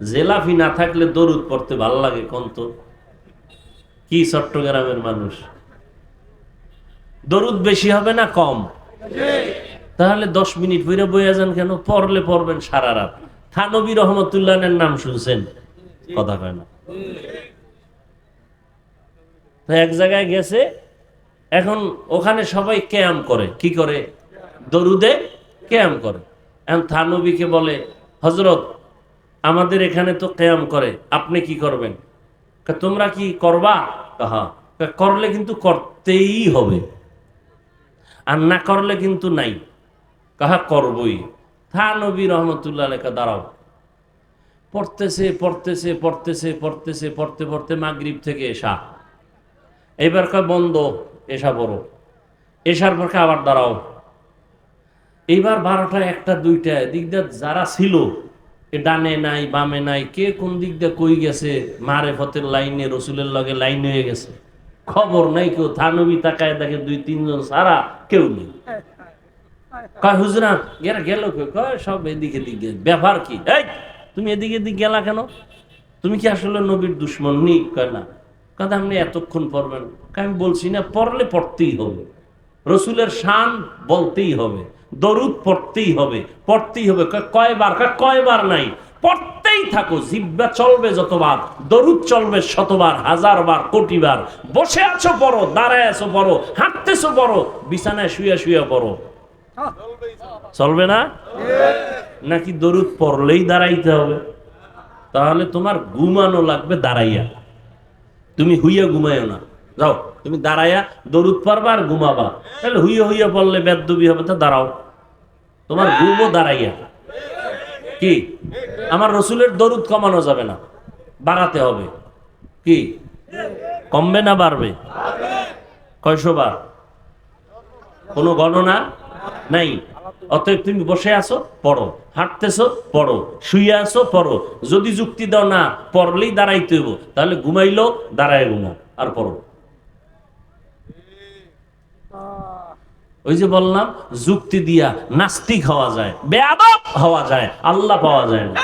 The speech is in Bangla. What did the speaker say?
জেলাফি না থাকলে দরুদ পড়তে ভালো লাগে কন্ত কি চট্টগ্রামের মানুষ? দরুদ বেশি হবে না কম? তাহলে দশ মিনিট বইরা বইয়া যান কেন? পড়লে পড়বেন সারা রাত। থানবী রহমতুল্লাহের নাম শুনছেন? কথা কয় না। এক জায়গায় গেছে, এখন ওখানে সবাই ক্যাম করে। কি করে? দরুদে ক্যাম করে। এখন থানবীকে বলে হজরত আমাদের এখানে তো ক্যাম করে আপনি কি করবেন? তোমরা কি করবা? হ্যাঁ করলে কিন্তু করতেই হবে। আর না করলে কিন্তু নাই। কাহা করবই? থা নবী রহমতুল্লাহ লেখা দাঁড়াও। পড়তেছে পড়তেছে পড়তেছে পড়তেছে পড়তে পড়তে মাগরিব থেকে এসা। এবার কয় বন্ধ এসা বড় এসার পর আবার দাঁড়াও। এইবার বারোটা একটা দুইটা দিক যারা ছিল ডানে নাই, বামে নাই, কে কোন দিক দিয়ে কই গেছে? মারে ফতের লাইনে, রসুলের লগে লাইন হয়ে গেছে। খবর নাই কেউ, থানবি তাকায় দেখে দুই, তিনজন সারা কেউ নেই। কয় গেল কই? কয়, সব এদিকে দিকে ব্যাপার কি? এই, তুমি এদিকে দিক গেলা কেন? তুমি কি আসলে নবীর দুশ্মন? নি কয়, না। কথা আপনি এতক্ষণ পড়বেন। আমি বলছি না, পড়লে পড়তেই হবে। রসুলের শান বলতেই হবে দরুদ পড়তেই হবে পড়তেই হবে। কয়, কয়বার? কয়, কয়বার নাই? পড়তেই থাকো জিব্বা চলবে যতবার দরুদ চলবে শতবার হাজারবার কোটিবার। বসে আছো পড়ো দাঁড়ায় আছো পড়ো হাঁটতেছো পড়ো বিছানায় শুয়ে শুয়ে পড়ো। চলবে না? নাকি দরুদ পড়লেই দাঁড়াইতে হবে? তাহলে তোমার ঘুমানো লাগবে দাঁড়াইয়া। তুমি হুইয়া ঘুমাইও না। যাও, তুমি দাঁড়াইয়া দরুদ পারবা আর ঘুমাবা। তাহলে হুইয়ে হুইয়ে পড়লে বেদবি হবে, তা দাঁড়াও। তোমার ঘুমও দাঁড়াইয়া। কি? আমার রসুলের দরুদ কমানো যাবে না, বাড়াতে হবে। কি? কমবে না বাড়বে? কয়শো বার? কোনো গণনা নাই। অতএব তুমি বসে আছো, পড়ো। হাঁটতেছো, পড়ো। শুয়ে আছো, পড়ো। যদি যুক্তি দাও না, পড়লেই দাঁড়াইতে হইব। তাহলে ঘুমাইলো দাঁড়ায় ঘুমাও, আর পড়ো। ওই যে বললাম, যুক্তি দিয়া নাস্তিক হওয়া যায়, বেয়াদব হওয়া যায়, আল্লাহ পাওয়া যায় না।